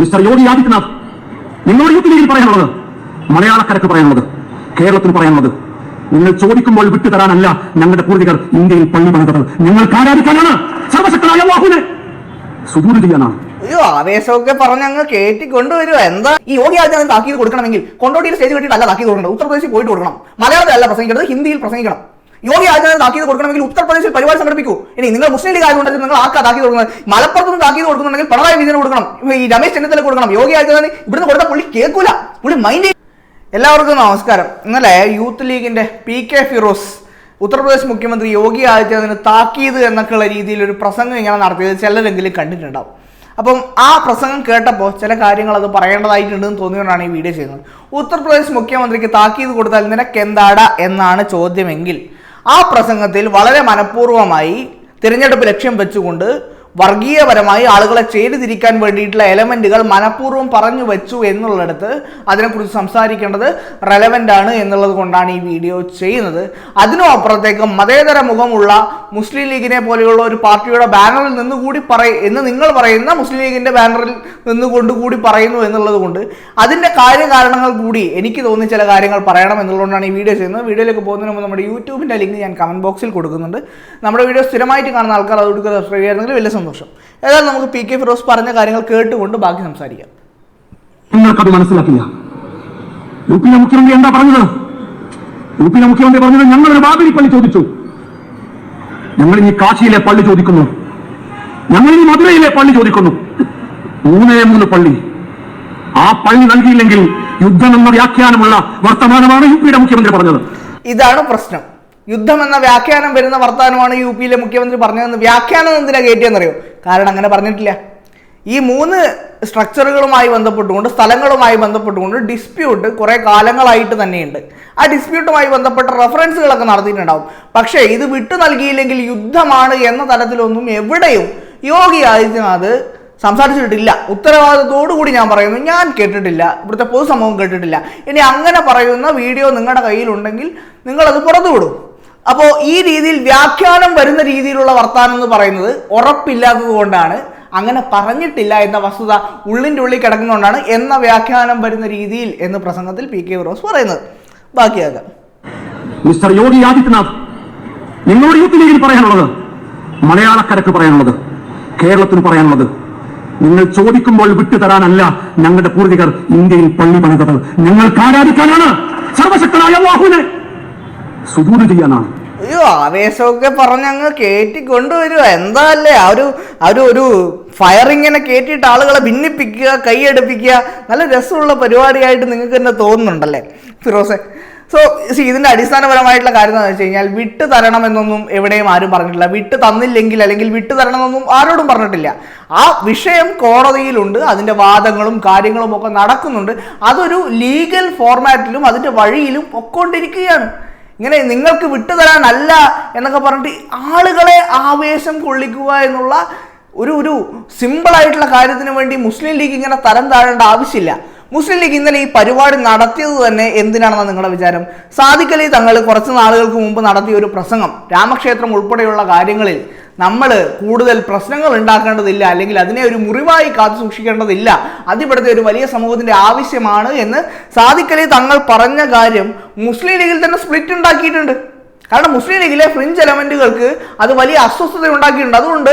Mister Yogi Adityanath നിങ്ങളോട് youth ലീഗിൽ പറയാനുള്ളത് മലയാളക്കരക്ക് പറയാനുള്ളത് കേരളത്തിന് പറയാനുള്ളത്. നിങ്ങൾ ചോദിക്കുമ്പോൾ വിട്ടു തരാനല്ല ഞങ്ങളുടെ പൂർവികർ ഇന്ത്യയിൽ പള്ളി പണിതത്. നിങ്ങൾ ആരാധിക്കാനാണ് സർവശക്തനായ വാഹുനെ സുദൂര് ചെയ്യാനാണ്. അയ്യോ ആവേശമൊക്കെ പറഞ്ഞ് അങ്ങ് കയറ്റി കൊണ്ടുവരുക എന്താ? ഈ യോഗി ആദിത്യനാഥ് താക്കീത് കൊടുക്കണമെങ്കിൽ കൊണ്ടോട്ടിയിൽ സ്റ്റേജ് കെട്ടിയിട്ടല്ല താക്കീത് കൊടുക്കണം ഉത്തർപ്രദേശിൽ പോയിട്ട് കൊടുക്കണം. മലയാളത്തിലല്ല പ്രസംഗിക്കേണ്ടത് ഹിന്ദിയിൽ പ്രസംഗിക്കണം. യോഗി ആദിത്യനാഥ് താക്കീത് കൊടുക്കണമെങ്കിൽ ഉത്തർപ്രദേശിൽ പരിപാടി സംഘടിപ്പിക്കൂ. ഇനി നിങ്ങൾ മുസ്ലിം ലീഗ് ആയതുകൊണ്ട് നിങ്ങൾ ആർക്കാ താക്കീത് കൊടുക്കുന്നത്? മലപ്പുറത്ത് നിന്ന് താക്കീത് കൊടുക്കുന്നുണ്ടെങ്കിൽ പിണറായി വിജയന് കൊടുക്കണം. ഈ രമേശ് ചെന്നിത്തല കൊടുക്കണം. യോഗി ആദിത്യനാഥ് ഇവിടുന്ന് കൊടുത്ത പുള്ളി കേൾക്കൂല. പുള്ളി മൈൻഡ് എല്ലാവർക്കും നമസ്കാരം. ഇന്നലെ യൂത്ത് ലീഗിന്റെ പി കെ ഫിറോസ് ഉത്തർപ്രദേശ് മുഖ്യമന്ത്രി യോഗി ആദിത്യനാഥിന് താക്കീത് എന്നൊക്കെയുള്ള രീതിയിൽ ഒരു പ്രസംഗം ഇങ്ങനെ നടത്തിയത് ചിലരെങ്കിലും കണ്ടിട്ടുണ്ടാവും. അപ്പം ആ പ്രസംഗം കേട്ടപ്പോൾ ചില കാര്യങ്ങൾ അത് പറയേണ്ടതായിട്ടുണ്ടെന്ന് തോന്നിയോണ്ടാണ് ഈ വീഡിയോ ചെയ്യുന്നത്. ഉത്തർപ്രദേശ് മുഖ്യമന്ത്രിക്ക് താക്കീത് കൊടുത്താൽ നിനക്ക് എന്താടാ എന്നാണ് ചോദ്യമെങ്കിൽ ആ പ്രസംഗത്തിൽ വളരെ മനഃപൂർവമായി തിരഞ്ഞെടുപ്പ് ലക്ഷ്യം വെച്ചുകൊണ്ട് വർഗീയപരമായി ആളുകളെ ചേരിതിരിക്കാൻ വേണ്ടിയിട്ടുള്ള എലമെന്റുകൾ മനഃപൂർവം പറഞ്ഞു വെച്ചു എന്നുള്ളിടത്ത് അതിനെക്കുറിച്ച് സംസാരിക്കേണ്ടത് റെലവെന്റ് ആണ് എന്നുള്ളത് കൊണ്ടാണ് ഈ വീഡിയോ ചെയ്യുന്നത്. അതിനും അപ്പുറത്തേക്ക് മതേതര മുഖമുള്ള മുസ്ലിം ലീഗിനെ പോലെയുള്ള ഒരു പാർട്ടിയുടെ ബാനറിൽ നിന്ന് കൂടി പറയ എന്ന് നിങ്ങൾ പറയുന്ന മുസ്ലിം ലീഗിന്റെ ബാനറിൽ നിന്നുകൊണ്ട് കൂടി പറയുന്നു എന്നുള്ളത് കൊണ്ട് അതിന്റെ കാര്യകാരണങ്ങൾ കൂടി എനിക്ക് തോന്നി ചില കാര്യങ്ങൾ പറയണം എന്നുള്ളതുകൊണ്ടാണ് ഈ വീഡിയോ ചെയ്യുന്നത്. വീഡിയോയിലേക്ക് പോകുന്നതിന് മുമ്പ് നമ്മുടെ യൂട്യൂബിന്റെ ലിങ്ക് ഞാൻ കമന്റ് ബോക്സിൽ കൊടുക്കുന്നുണ്ട്. നമ്മുടെ വീഡിയോ സ്ഥിരമായിട്ട് കാണുന്ന ആൾക്കാർ അത് കൊടുക്കുക സബ്സ്ക്രൈബ് ചെയ്യുന്നെങ്കിൽ വലിയ സന്തോഷം. ഏതായാലും നമുക്ക് പി കെ ഫിറോസ് പറഞ്ഞ കാര്യങ്ങൾ കേട്ടുകൊണ്ട് ബാക്കി സംസാരിക്കാം. നിങ്ങൾക്കത് മനസ്സിലാക്കില്ല. യു പിയിലെ മുഖ്യമന്ത്രി എന്താ പറഞ്ഞത്? യു പിയിലെ മുഖ്യമന്ത്രി പറഞ്ഞത് ഞങ്ങൾ ഒരു ബാബരി പള്ളി ചോദിച്ചു. ഞങ്ങൾ ഇനി കാശിയിലെ പള്ളി ചോദിക്കുന്നു. ഞങ്ങൾ ഇനി മധുരയിലെ പള്ളി ചോദിക്കുന്നു. മൂന്നേ മൂന്ന് പള്ളി. ആ പള്ളി നൽകിയില്ലെങ്കിൽ യുദ്ധം എന്ന വ്യാഖ്യാനമുള്ള വർത്തമാനമാണ് യു പിയുടെ മുഖ്യമന്ത്രി പറഞ്ഞത്. ഇതാണ് പ്രശ്നം. യുദ്ധം എന്ന വ്യാഖ്യാനം വരുന്ന വർത്തമാനമാണ് യു പിയിലെ മുഖ്യമന്ത്രി പറഞ്ഞതെന്ന് വ്യാഖ്യാനം എന്തിനാ കയറ്റിയെന്നറിയോ കാരണം അങ്ങനെ പറഞ്ഞിട്ടില്ല. ഈ മൂന്ന് സ്ട്രക്ചറുകളുമായി ബന്ധപ്പെട്ടുകൊണ്ട് സ്ഥലങ്ങളുമായി ബന്ധപ്പെട്ടുകൊണ്ട് ഡിസ്പ്യൂട്ട് കുറെ കാലങ്ങളായിട്ട് തന്നെയുണ്ട്. ആ ഡിസ്പ്യൂട്ടുമായി ബന്ധപ്പെട്ട റെഫറൻസുകളൊക്കെ നടത്തിയിട്ടുണ്ടാവും. പക്ഷേ ഇത് വിട്ടു നൽകിയില്ലെങ്കിൽ യുദ്ധമാണ് എന്ന തലത്തിലൊന്നും എവിടെയും യോഗി ആദിത്യനാഥ് സംസാരിച്ചിട്ടില്ല. ഉത്തരവാദിത്തത്തോടു കൂടി ഞാൻ പറയുന്നു ഞാൻ കേട്ടിട്ടില്ല. ഇവിടുത്തെ പൊതുസമൂഹം കേട്ടിട്ടില്ല. ഇനി അങ്ങനെ പറയുന്ന വീഡിയോ നിങ്ങളുടെ കയ്യിലുണ്ടെങ്കിൽ നിങ്ങളത് പുറത്തു വിടും അപ്പോൾ ഈ രീതിയിൽ വ്യാഖ്യാനം വരുന്ന രീതിയിലുള്ള വർത്താനം എന്ന് പറയുന്നത് ഉറപ്പില്ലാത്തത് കൊണ്ടാണ് അങ്ങനെ പറഞ്ഞിട്ടില്ല എന്ന വസ്തുത ഉള്ളിന്റെ ഉള്ളിൽ കിടക്കുന്നതുകൊണ്ടാണ് എന്ന വ്യാഖ്യാനം വരുന്ന രീതിയിൽ എന്ന് പ്രസംഗത്തിൽ പി കെ റോസ് പറയുന്നത്. ബാക്കിയാകാം. മിസ്റ്റർ യോഗി ആദിത്യനാഥ് നിങ്ങളോട് യൂത്ത് ലീഗിൽ പറയാനുള്ളത്? മലയാളക്കരക്ക് പറയാനുള്ളത് കേരളത്തിന് പറയാനുള്ളത്. നിങ്ങൾ ചോദിക്കുമ്പോൾ വിട്ടുതരാനല്ല ഞങ്ങളുടെ പൂർവികർ ഇന്ത്യയിൽ പള്ളി പണിതത്. ഞങ്ങൾക്ക് ആരാധിക്കാനാണ്? സർവശക്തനായ അല്ലാഹുവിനെ സുജൂര് ചെയ്യാനാണ്. അയ്യോ ആവേശമൊക്കെ പറഞ്ഞങ്ങ് കയറ്റി കൊണ്ടുവരുക എന്താ അല്ലേ? ആ ഒരു ആ ഒരു ഒരു ഫയറിങ്ങനെ കയറ്റിയിട്ട് ആളുകളെ ഭിന്നിപ്പിക്കുക കൈയടുപ്പിക്കുക. നല്ല രസമുള്ള പരിപാടിയായിട്ട് നിങ്ങൾക്ക് തന്നെ തോന്നുന്നുണ്ടല്ലേ? ഫിറോസെ സോ സി ഇതിന്റെ അടിസ്ഥാനപരമായിട്ടുള്ള കാര്യം എന്താണെന്ന് വെച്ച് കഴിഞ്ഞാൽ വിട്ട് തരണം എന്നൊന്നും എവിടെയും ആരും പറഞ്ഞിട്ടില്ല. വിട്ട് തന്നില്ലെങ്കിൽ അല്ലെങ്കിൽ വിട്ട് തരണം എന്നൊന്നും ആരോടും പറഞ്ഞിട്ടില്ല. ആ വിഷയം കോടതിയിലുണ്ട്. അതിന്റെ വാദങ്ങളും കാര്യങ്ങളും ഒക്കെ നടക്കുന്നുണ്ട്. അതൊരു ലീഗൽ ഫോർമാറ്റിലും അതിന്റെ വഴിയിലും പൊക്കോണ്ടിരിക്കുകയാണ്. ഇങ്ങനെ നിങ്ങൾക്ക് വിട്ടുതരാനല്ല എന്നൊക്കെ പറഞ്ഞിട്ട് ആളുകളെ ആവേശം കൊള്ളിക്കുക എന്നുള്ള ഒരു ഒരു സിമ്പിളായിട്ടുള്ള കാര്യത്തിന് വേണ്ടി മുസ്ലിം ലീഗ് ഇങ്ങനെ തരം താഴേണ്ട ആവശ്യമില്ല. മുസ്ലിം ലീഗ് ഇന്നലെ ഈ പരിപാടി നടത്തിയത് തന്നെ എന്തിനാണെന്ന് നിങ്ങളുടെ വിചാരം? സാദിഖലി തങ്ങൾ കുറച്ച് നാളുകൾക്ക് മുമ്പ് നടത്തിയ ഒരു പ്രസംഗം രാമക്ഷേത്രം ഉൾപ്പെടെയുള്ള കാര്യങ്ങളിൽ നമ്മൾ കൂടുതൽ പ്രശ്നങ്ങൾ ഉണ്ടാക്കേണ്ടതില്ല അല്ലെങ്കിൽ അതിനെ ഒരു മുറിവായി കാത്തു സൂക്ഷിക്കേണ്ടതില്ല. അതിവിടുത്തെ ഒരു വലിയ സമൂഹത്തിന്റെ ആവശ്യമാണ് എന്ന് സാദിഖലി തങ്ങൾ പറഞ്ഞ കാര്യം മുസ്ലിം ലീഗിൽ തന്നെ സ്പ്ലിറ്റ് ഉണ്ടാക്കിയിട്ടുണ്ട്. കാരണം മുസ്ലിം ലീഗിലെ ഫ്രിഞ്ച് എലമെന്റുകൾക്ക് അത് വലിയ അസ്വസ്ഥത ഉണ്ടാക്കിയിട്ടുണ്ട്. അതുകൊണ്ട്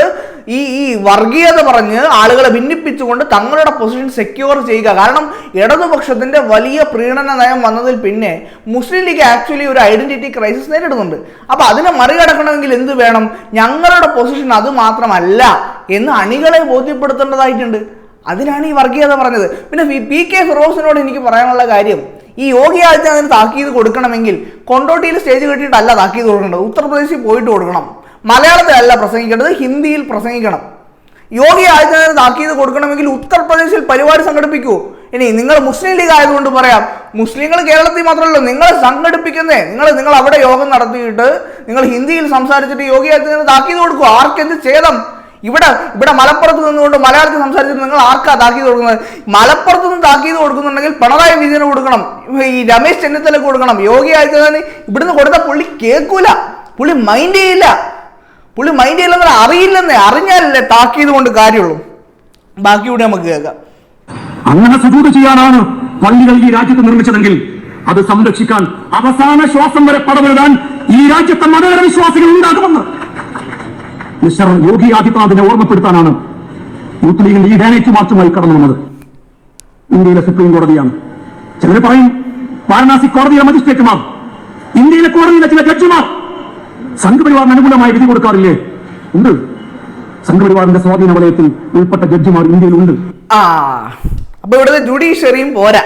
ഈ ഈ വർഗീയത പറഞ്ഞ് ആളുകളെ ഭിന്നിപ്പിച്ചുകൊണ്ട് തങ്ങളുടെ പൊസിഷൻ സെക്യൂർ ചെയ്യുക. കാരണം ഇടതുപക്ഷത്തിന്റെ വലിയ പ്രീണന നയം വന്നതിൽ പിന്നെ മുസ്ലിം ലീഗ് ആക്ച്വലി ഒരു ഐഡന്റിറ്റി ക്രൈസിസ് നേരിടുന്നുണ്ട്. അപ്പൊ അതിനെ മറികടക്കണമെങ്കിൽ എന്ത് വേണം? ഞങ്ങളുടെ പൊസിഷൻ അത് മാത്രമല്ല എന്ന് അണികളെ ബോധ്യപ്പെടുത്തേണ്ടതായിട്ടുണ്ട്. അതിനാണ് ഈ വർഗീയത പറഞ്ഞത്. പിന്നെ പി കെ ഫിറോസിനോട് എനിക്ക് പറയാനുള്ള കാര്യം ഈ യോഗി ആദിത്യനാഥിന് താക്കീത് കൊടുക്കണമെങ്കിൽ കൊണ്ടോട്ടിയിൽ സ്റ്റേജ് കെട്ടിയിട്ടല്ല താക്കീത് കൊടുക്കേണ്ടത്. ഉത്തർപ്രദേശിൽ പോയിട്ട് കൊടുക്കണം. മലയാളത്തിലല്ല പ്രസംഗിക്കേണ്ടത് ഹിന്ദിയിൽ പ്രസംഗിക്കണം. യോഗി ആദിത്യനാഥിന് താക്കീത് കൊടുക്കണമെങ്കിൽ ഉത്തർപ്രദേശിൽ പരിപാടി സംഘടിപ്പിക്കൂ. ഇനി നിങ്ങൾ മുസ്ലിം ലീഗ് ആയതുകൊണ്ട് പറയാം മുസ്ലിങ്ങൾ കേരളത്തിൽ മാത്രമല്ല നിങ്ങൾ സംഘടിപ്പിക്കുന്നേ. നിങ്ങൾ നിങ്ങൾ അവിടെ യോഗം നടത്തിയിട്ട് നിങ്ങൾ ഹിന്ദിയിൽ സംസാരിച്ചിട്ട് യോഗി ആദിത്യനാഥിന് താക്കീത് കൊടുക്കൂ. ആർക്കെന്ത് ഛേദം? ഇവിടെ ഇവിടെ മലപ്പുറത്ത് നിന്നുകൊണ്ട് മലയാളത്തിൽ സംസാരിച്ചിട്ട് നിങ്ങൾ ആർക്കാ താക്കീത് കൊടുക്കുന്നത്? മലപ്പുറത്ത് നിന്ന് താക്കീത് കൊടുക്കുന്നുണ്ടെങ്കിൽ പിണറായി വിജയന് കൊടുക്കണം. ഈ രമേശ് ചെന്നിത്തലക്ക് കൊടുക്കണം. യോഗി ആദിത്യനാഥിന് ഇവിടുന്ന് കൊടുത്ത പുള്ളി കേൾക്കൂല. പുള്ളി മൈൻഡ് ചെയ്യില്ല. പുള്ളി മൈൻഡ് ചെയ്യില്ലെന്ന് അറിയില്ലെന്നേ. അറിഞ്ഞാലല്ലേ താക്കിയത് കൊണ്ട് കാര്യമുള്ളൂ. ബാക്കിയൂടെ നമുക്ക് കേൾക്കാം. അങ്ങനെ സുജൂത് ചെയ്യാനാണ് പള്ളികൾ ഈ രാജ്യത്ത് നിർമ്മിച്ചതെങ്കിൽ അത് സംരക്ഷിക്കാൻ അവസാന ശ്വാസം വരെ പടമെഴുതാൻ ഈ രാജ്യത്തെ മതേതര വിശ്വാസികൾ ഉണ്ടാകുമെന്ന്. യോഗി ആദിത്യനാഥിനെ ഓർമ്മപ്പെടുത്താനാണ് യൂത്ത് ലീഗിന്റെ ഈ ഡാനേറ്റ് മാർച്ചുമായി കടന്നു വന്നത്. ഇന്ത്യയിലെ സുപ്രീം കോടതിയാണ്. ചിലർ പറയും വാരണാസി കോടതിയിലെ മജിസ്ട്രേറ്റുമാർ ഇന്ത്യയിലെ കോടതിയിലെ ചില ജഡ്ജിമാർ സംഘപരിവാറിന് അനുകൂലമായി വിധി കൊടുക്കാറില്ലേ? ഉണ്ട്. സംഘപരിവാറിന്റെ സ്വാധീന വലയത്തിൽ ഉൾപ്പെട്ട ജഡ്ജിമാർ ഇന്ത്യയിലുണ്ട് ആ അപ്പൊ ഇവിടുത്തെ ജുഡീഷ്യറിയും പോരാ.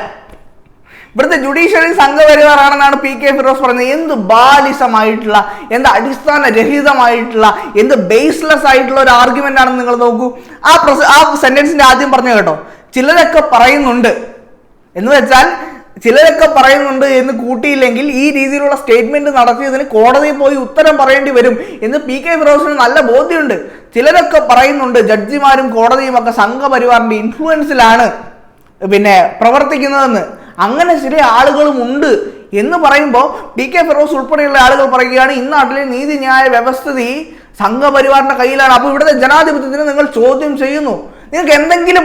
ഇവിടുത്തെ ജുഡീഷ്യറി സംഘപരിവാറാണെന്നാണ് പി കെ ഫിറോസ് പറഞ്ഞത് എന്ത് ബാലിസമായിട്ടുള്ള എന്ത് അടിസ്ഥാന രഹിതമായിട്ടുള്ള എന്ത് ബേസ്ലെസ് ആയിട്ടുള്ള ഒരു ആർഗ്യുമെന്റ് ആണെന്ന് നിങ്ങൾ നോക്കൂ. ആ പ്രസ ആ സെന്റൻസിന്റെ ആദ്യം പറഞ്ഞു കേട്ടോ. ചിലരൊക്കെ പറയുന്നുണ്ട്. എന്ന് വെച്ചാൽ ചിലരൊക്കെ പറയുന്നുണ്ട് എന്ന് കൂട്ടിയില്ലെങ്കിൽ ഈ രീതിയിലുള്ള സ്റ്റേറ്റ്മെന്റ് നടത്തിയതിന് കോടതിയിൽ പോയി ഉത്തരം പറയേണ്ടി വരും എന്ന് പി കെ ഫിറോസിന് നല്ല ബോധ്യമുണ്ട്. ചിലരൊക്കെ പറയുന്നുണ്ട് ജഡ്ജിമാരും കോടതിയും ഒക്കെ സംഘപരിവാറിന്റെ ഇൻഫ്ലുവൻസിലാണ് പിന്നെ പ്രവർത്തിക്കുന്നതെന്ന്. അങ്ങനെ ചില ആളുകളും ഉണ്ട് എന്ന് പറയുമ്പോൾ പി കെ ഫിറോസ് ഉൾപ്പെടെയുള്ള ആളുകൾ പറയുകയാണ് ഈ നാട്ടിലെ നീതിന്യായ വ്യവസ്ഥിതി സംഘപരിവാറിന്റെ കയ്യിലാണ്. അപ്പോൾ ഇവിടുത്തെ ജനാധിപത്യത്തിന് നിങ്ങൾ ചോദ്യം ചെയ്യുന്നു. നിങ്ങൾക്ക് എന്തെങ്കിലും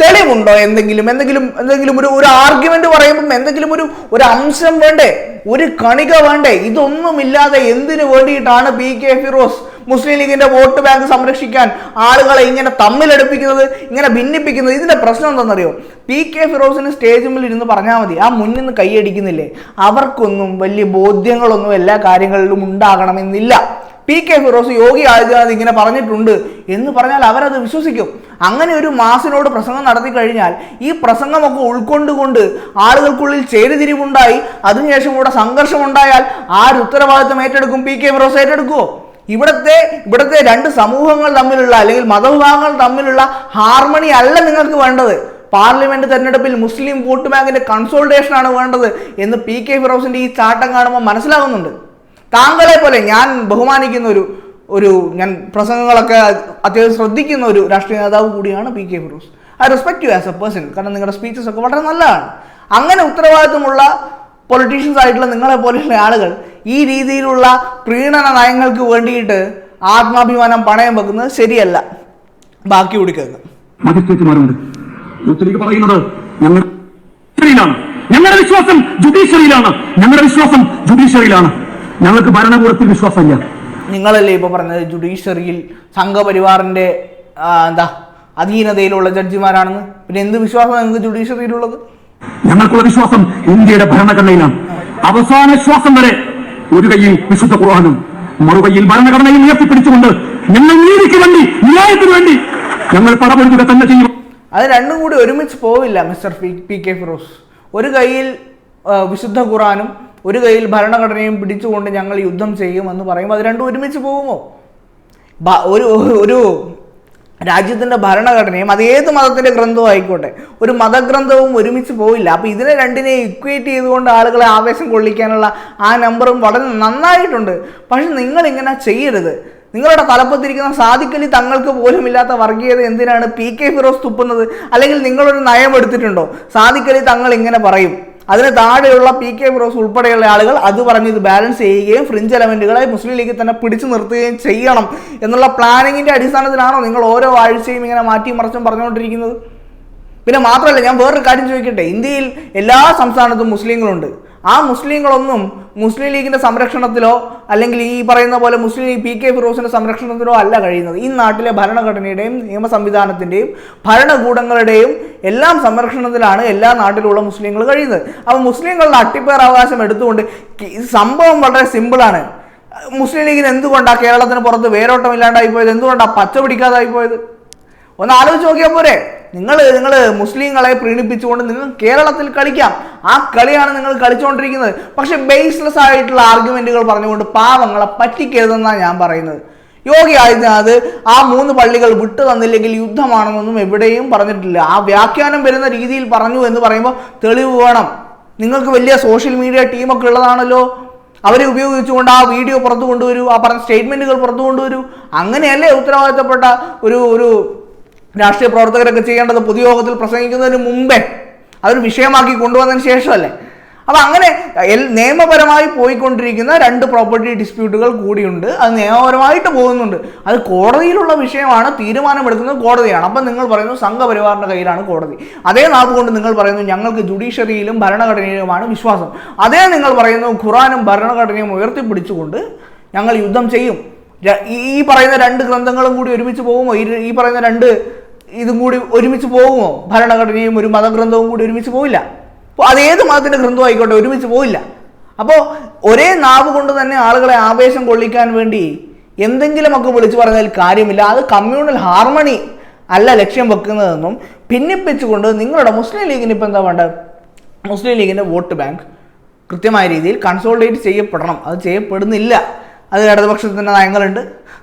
തെളിവുണ്ടോ എന്തെങ്കിലും? എന്തെങ്കിലും എന്തെങ്കിലും ഒരു ഒരു ആർഗ്യുമെന്റ് പറയുമ്പം എന്തെങ്കിലും ഒരു ഒരു അംശം വേണ്ടേ? ഒരു കണിക വേണ്ടേ? ഇതൊന്നുമില്ലാതെ എന്തിനു വേണ്ടിയിട്ടാണ് പി കെ ഫിറോസ് മുസ്ലിം ലീഗിന്റെ വോട്ട് ബാങ്ക് സംരക്ഷിക്കാൻ ആളുകളെ ഇങ്ങനെ തമ്മിലടുപ്പിക്കുന്നത് ഇങ്ങനെ ഭിന്നിപ്പിക്കുന്നത്? ഇതിന്റെ പ്രശ്നം എന്താണെന്നറിയോ? പി കെ ഫിറോസിന് സ്റ്റേജ് മുന്നിൽ ഇരുന്ന് പറഞ്ഞാൽ മതി. ആ മുന്നിൽ നിന്ന് കൈയടിക്കുന്നില്ലേ? അവർക്കൊന്നും വലിയ ബോധ്യങ്ങളൊന്നും എല്ലാ കാര്യങ്ങളിലും ഉണ്ടാകണമെന്നില്ല. പി കെ ഫിറോസ് യോഗി ആദിത്യനാഥ് ഇങ്ങനെ പറഞ്ഞിട്ടുണ്ട് എന്ന് പറഞ്ഞാൽ അവരത് വിശ്വസിക്കും. അങ്ങനെ ഒരു മാസിനോട് പ്രസംഗം നടത്തി കഴിഞ്ഞാൽ ഈ പ്രസംഗമൊക്കെ ഉൾക്കൊണ്ടുകൊണ്ട് ആളുകൾക്കുള്ളിൽ ചേരുതിരിവുണ്ടായി. അതിനുശേഷം ഇവിടെ സംഘർഷമുണ്ടായാൽ ആര് ഉത്തരവാദിത്തം ഏറ്റെടുക്കും? പി കെ ഫിറോസ് ഏറ്റെടുക്കുമോ ഇവിടുത്തെ ഇവിടുത്തെ രണ്ട് സമൂഹങ്ങൾ തമ്മിലുള്ള അല്ലെങ്കിൽ മതവിഭാഗങ്ങൾ തമ്മിലുള്ള ഹാർമണി അല്ല നിങ്ങൾക്ക് വേണ്ടത്. പാർലമെന്റ് തെരഞ്ഞെടുപ്പിൽ മുസ്ലിം വോട്ട് ബാങ്കിന്റെ കൺസോൾട്ടേഷൻ ആണ് വേണ്ടത് എന്ന് പി കെ ഫിറോസിന്റെ ഈ ചാട്ടം കാണുമ്പോൾ മനസ്സിലാകുന്നുണ്ട്. താങ്കളെ പോലെ ഞാൻ ബഹുമാനിക്കുന്ന ഒരു ഒരു ഞാൻ പ്രസംഗങ്ങളൊക്കെ അത്യാവശ്യം ശ്രദ്ധിക്കുന്ന ഒരു രാഷ്ട്രീയ നേതാവ് കൂടിയാണ് P K Firoz. I respect you as a person കാരണം നിങ്ങളുടെ സ്പീച്ചസ് ഒക്കെ വളരെ നല്ലതാണ്. അങ്ങനെ ഉത്തരവാദിത്വമുള്ള പൊളിറ്റീഷ്യൻസ് ആയിട്ടുള്ള നിങ്ങളെ പോലെയുള്ള ആളുകൾ ഈ രീതിയിലുള്ള പ്രീണന നയങ്ങൾക്ക് വേണ്ടിയിട്ട് ആത്മാഭിമാനം പണയം വെക്കുന്നത് ശരിയല്ല. ബാക്കി കൂടി ഞങ്ങളുടെ വിശ്വാസം ജുഡീഷ്യറിയിലാണ് ഞങ്ങളുടെ വിശ്വാസം ജുഡീഷ്യറിയിലാണ് ഞങ്ങൾക്ക് ഭരണകൂടത്തിൽ വിശ്വാസമില്ല. നിങ്ങളല്ലേ ഇപ്പോൾ പറഞ്ഞത് ജുഡീഷ്യറിയിൽ സംഘപരിവാറിന്റെ എന്താ അധീനതയിലുള്ള ജഡ്ജിമാരാണെന്ന്? പിന്നെ എന്ത് വിശ്വാസം നിങ്ങൾക്ക് ജുഡീഷ്യറിയിലുള്ളത്? ഞങ്ങൾക്കുള്ള വിശ്വാസം ഇന്ത്യയുടെ ഭരണഘടനയിലാണ്. അവസാന ശ്വാസം വരെ ഒരു കയ്യിൽ വിശുദ്ധ ഖുർആാനും മറുകൈയിൽ ഭരണഘടനയിൽ ഉയർത്തിപ്പിടിച്ചുകൊണ്ട് ഞങ്ങൾ നീതിക്ക് വേണ്ടി ന്യായത്തിന് വേണ്ടി ഞങ്ങൾ പടപൊരുത്തുക തന്നെ ചെയ്യും അത് രണ്ടും കൂടി ഒരുമിച്ച് പോവില്ല mister P P K Firoz. ഒരു കയ്യിൽ വിശുദ്ധ ഖുറാനും ഒരു കയ്യിൽ ഭരണഘടനയും പിടിച്ചുകൊണ്ട് ഞങ്ങൾ യുദ്ധം ചെയ്യും എന്ന് പറയുമ്പോൾ അത് രണ്ടും ഒരുമിച്ച് പോകുമോ? ഒരു ഒരു രാജ്യത്തിന്റെ ഭരണഘടനയും അത് ഏത് മതത്തിന്റെ ഗ്രന്ഥവും ആയിക്കോട്ടെ ഒരു മതഗ്രന്ഥവും ഒരുമിച്ച് പോയില്ല അപ്പോൾ ഇതിനെ രണ്ടിനെ ഇക്വേറ്റ് ചെയ്തുകൊണ്ട് ആളുകളെ ആവേശം കൊള്ളിക്കാനുള്ള ആ നമ്പറും വളരെ നന്നായിട്ടുണ്ട്. പക്ഷെ നിങ്ങളിങ്ങനെ ചെയ്യരുത്. നിങ്ങളുടെ തലപ്പത്തിരിക്കുന്ന സാധിക്കലി തങ്ങൾക്ക് പോലും ഇല്ലാത്ത വർഗീയത എന്തിനാണ് പി കെ ഫിറോസ് തുപ്പുന്നത്? അല്ലെങ്കിൽ നിങ്ങളൊരു നയം എടുത്തിട്ടുണ്ടോ? സാധിക്കലി തങ്ങൾ ഇങ്ങനെ പറയും. അതിന് താഴെയുള്ള പി കെ ഫിറോസ് ഉൾപ്പെടെയുള്ള ആളുകൾ അത് പറഞ്ഞ് ഇത് ബാലൻസ് ചെയ്യുകയും ഫ്രിഞ്ച് എലമെന്റുകളെ മുസ്ലിം ലീഗിൽ തന്നെ പിടിച്ചു നിർത്തുകയും ചെയ്യണം എന്നുള്ള പ്ലാനിങ്ങിന്റെ അടിസ്ഥാനത്തിലാണോ നിങ്ങൾ ഓരോ ആഴ്ചയും ഇങ്ങനെ മാറ്റി മറിച്ചും പറഞ്ഞുകൊണ്ടിരിക്കുന്നത്? പിന്നെ മാത്രമല്ല ഞാൻ വേറൊരു കാര്യം ചോദിക്കട്ടെ. ഇന്ത്യയിൽ എല്ലാ സംസ്ഥാനത്തും മുസ്ലിങ്ങളുണ്ട്. ആ മുസ്ലിങ്ങളൊന്നും മുസ്ലിം ലീഗിന്റെ സംരക്ഷണത്തിലോ അല്ലെങ്കിൽ ഈ പറയുന്ന പോലെ മുസ്ലിം ലീഗ് പി കെ ഫിറോസിന്റെ സംരക്ഷണത്തിലോ അല്ല കഴിയുന്നത്. ഈ നാട്ടിലെ ഭരണഘടനയുടെയും നിയമ സംവിധാനത്തിന്റെയും ഭരണകൂടങ്ങളുടെയും എല്ലാം സംരക്ഷണത്തിലാണ് എല്ലാ നാട്ടിലുള്ള മുസ്ലിങ്ങൾ കഴിയുന്നത്. അപ്പോൾ മുസ്ലിങ്ങളുടെ അട്ടിപ്പേർ അവകാശം എടുത്തുകൊണ്ട് സംഭവം വളരെ സിമ്പിളാണ്. മുസ്ലിം ലീഗിന് എന്തുകൊണ്ടാണ് കേരളത്തിന് പുറത്ത് വേരോട്ടമില്ലാണ്ടായി പോയത് എന്തുകൊണ്ടാണ് പച്ച പിടിക്കാതായി പോയത് ഒന്ന് ആലോചിച്ച് നോക്കിയാൽ പോരെ. നിങ്ങൾ നിങ്ങൾ മുസ്ലിങ്ങളെ പ്രീണിപ്പിച്ചുകൊണ്ട് നിങ്ങൾ കേരളത്തിൽ കളിക്കാം. ആ കളിയാണ് നിങ്ങൾ കളിച്ചുകൊണ്ടിരിക്കുന്നത് പക്ഷെ ബേസ്ലെസ് ആയിട്ടുള്ള ആർഗ്യുമെന്റുകൾ പറഞ്ഞുകൊണ്ട് പാവങ്ങളെ പറ്റിക്കരുതെന്നാണ് ഞാൻ പറയുന്നത്. യോഗി ആദിത്യനാഥ് ആ മൂന്ന് പള്ളികൾ വിട്ടു തന്നില്ലെങ്കിൽ യുദ്ധമാണെന്നൊന്നും എവിടെയും പറഞ്ഞിട്ടില്ല. ആ വ്യാഖ്യാനം വരുന്ന രീതിയിൽ പറഞ്ഞു എന്ന് പറയുമ്പോൾ തെളിവ് വേണം. നിങ്ങൾക്ക് വലിയ സോഷ്യൽ മീഡിയ ടീമൊക്കെ ഉള്ളതാണല്ലോ. അവരെ ഉപയോഗിച്ചുകൊണ്ട് ആ വീഡിയോ പുറത്തു കൊണ്ടുവരൂ ആ പറഞ്ഞ സ്റ്റേറ്റ്മെന്റുകൾ പുറത്തു കൊണ്ടുവരൂ. അങ്ങനെയല്ലേ ഉത്തരവാദിത്തപ്പെട്ട ഒരു ഒരു രാഷ്ട്രീയ പ്രവർത്തകരൊക്കെ ചെയ്യേണ്ടത്? പൊതുയോഗത്തിൽ പ്രസംഗിക്കുന്നതിന് മുമ്പേ അതൊരു വിഷയമാക്കി കൊണ്ടുവന്നതിന് ശേഷമല്ലേ? അപ്പൊ അങ്ങനെ നിയമപരമായി പോയിക്കൊണ്ടിരിക്കുന്ന രണ്ട് പ്രോപ്പർട്ടി ഡിസ്പ്യൂട്ടുകൾ കൂടിയുണ്ട്. അത് നിയമപരമായിട്ട് പോകുന്നുണ്ട്. അത് കോടതിയിലുള്ള വിഷയമാണ്. തീരുമാനമെടുക്കുന്നത് കോടതിയാണ്. അപ്പം നിങ്ങൾ പറയുന്നു സംഘപരിവാറിന്റെ കയ്യിലാണ് കോടതി. അതേ നാവ് കൊണ്ട് നിങ്ങൾ പറയുന്നു ഞങ്ങൾക്ക് ജുഡീഷ്യറിയിലും ഭരണഘടനയിലുമാണ് വിശ്വാസം. അതേ നിങ്ങൾ പറയുന്നു ഖുറാനും ഭരണഘടനയും ഉയർത്തിപ്പിടിച്ചുകൊണ്ട് ഞങ്ങൾ യുദ്ധം ചെയ്യും. ഈ പറയുന്ന രണ്ട് ഗ്രന്ഥങ്ങളും കൂടി ഒരുമിച്ച് പോകുമോ? ഈ പറയുന്ന രണ്ട് ഇതും കൂടി ഒരുമിച്ച് പോകുമോ? ഭരണഘടനയും ഒരു മതഗ്രന്ഥവും കൂടി ഒരുമിച്ച് അപ്പോൾ അത് ഏത് മതത്തിന്റെ ഗ്രന്ഥം ആയിക്കോട്ടെ ഒരുമിച്ച് പോയില്ല അപ്പോൾ ഒരേ നാവ് കൊണ്ട് തന്നെ ആളുകളെ ആവേശം കൊള്ളിക്കാൻ വേണ്ടി എന്തെങ്കിലുമൊക്കെ വിളിച്ചു പറഞ്ഞാൽ കാര്യമില്ല. അത് കമ്മ്യൂണൽ ഹാർമണി അല്ല ലക്ഷ്യം വെക്കുന്നതെന്നും ഭിന്നിപ്പിച്ചുകൊണ്ട് നിങ്ങളുടെ മുസ്ലിം ലീഗിന് ഇപ്പോൾ എന്താ വേണ്ടത്? മുസ്ലിം ലീഗിന്റെ വോട്ട് ബാങ്ക് കൃത്യമായ രീതിയിൽ കൺസോൾട്ടേറ്റ് ചെയ്യപ്പെടണം. അത് ചെയ്യപ്പെടുന്നില്ല. അത് ഇടതുപക്ഷത്തിന്റെ നയങ്ങളുണ്ട്.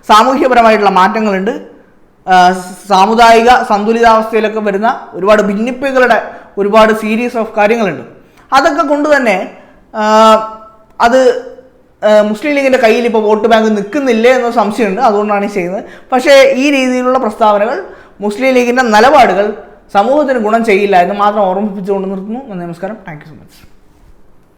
സാമൂഹ്യപരമായിട്ടുള്ള മാറ്റങ്ങളുണ്ട്. സാമുദായിക സന്തുലിതാവസ്ഥയിലൊക്കെ വരുന്ന ഒരുപാട് ഭിന്നിപ്പുകളുടെ ഒരുപാട് സീരീസ് ഓഫ് കാര്യങ്ങളുണ്ട്. അതൊക്കെ കൊണ്ട് തന്നെ അത് മുസ്ലിം ലീഗിന്റെ കയ്യിൽ ഇപ്പോൾ വോട്ട് ബാങ്ക് നിൽക്കുന്നില്ലേ എന്ന സംശയമുണ്ട്. അതുകൊണ്ടാണ് ഈ ചെയ്യുന്നത്. പക്ഷേ ഈ രീതിയിലുള്ള പ്രസ്താവനകൾ മുസ്ലിം ലീഗിന്റെ നിലപാടുകൾ സമൂഹത്തിന് ഗുണം ചെയ്യില്ല എന്ന് മാത്രം ഓർമ്മിപ്പിച്ചുകൊണ്ട് നിർത്തുന്നു. നമസ്കാരം. Thank so much